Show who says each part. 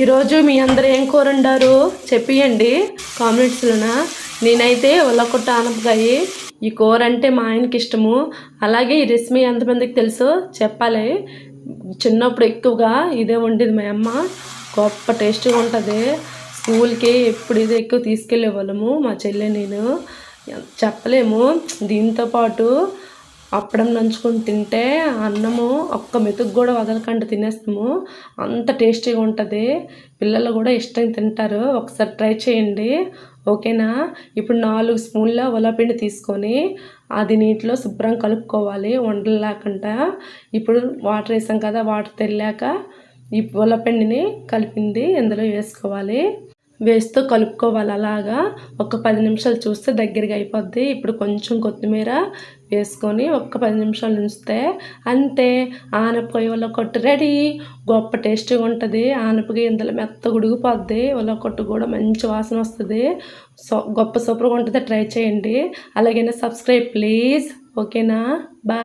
Speaker 1: ఈరోజు మీ అందరు ఏం కూర చెప్పియండి కామెంట్స్లోన? నేనైతే ఉల్లకొట్ట ఆనపకాయ. ఈ కూర అంటే మా ఆయనకి ఇష్టము. అలాగే ఈ రెసిపీ ఎంతమందికి తెలుసో చెప్పాలి. చిన్నప్పుడు ఎక్కువగా ఇదే వండేది మా అమ్మ. గొప్ప టేస్ట్గా ఉంటుంది. స్కూల్కి ఎప్పుడు ఇదే ఎక్కువ తీసుకెళ్ళే వాళ్ళము మా చెల్లె నేను. చెప్పలేము. దీంతో పాటు అప్పడం నంచుకొని తింటే అన్నము ఒక్క మెతుకు కూడా వదలకుండా తినేస్తాము. అంత టేస్టీగా ఉంటుంది. పిల్లలు కూడా ఇష్టంగా తింటారు. ఒకసారి ట్రై చేయండి. ఓకేనా? ఇప్పుడు నాలుగు స్పూన్ల ఉలపిండి తీసుకొని అది నీటిలో శుభ్రం కలుపుకోవాలి. వండలు లేకుండా. ఇప్పుడు వాటర్ వేసాం కదా వాటర్ తెల్లాక ఈ ఉలపిండిని కలిపింది ఇందులో వేసుకోవాలి. వేస్తూ కలుపుకోవాలి. అలాగా ఒక పది నిమిషాలు చూస్తే దగ్గరగా అయిపోద్ది. ఇప్పుడు కొంచెం కొత్తిమీర వేసుకొని ఒక్క పది నిమిషాలు ఉంచితే అంతే. ఆనపకాయ వల్ల కొట్టు రెడీ. గొప్ప టేస్టీగా ఉంటుంది. ఆనపకాయ ఇందులో మెత్త ఉడిగిపోద్ది. వల్ల కొట్టు కూడా మంచి వాసన వస్తుంది. సో గొప్ప సూపర్గా ఉంటుంది. ట్రై చేయండి. అలాగైనా సబ్స్క్రైబ్ ప్లీజ్. ఓకేనా? బాయ్.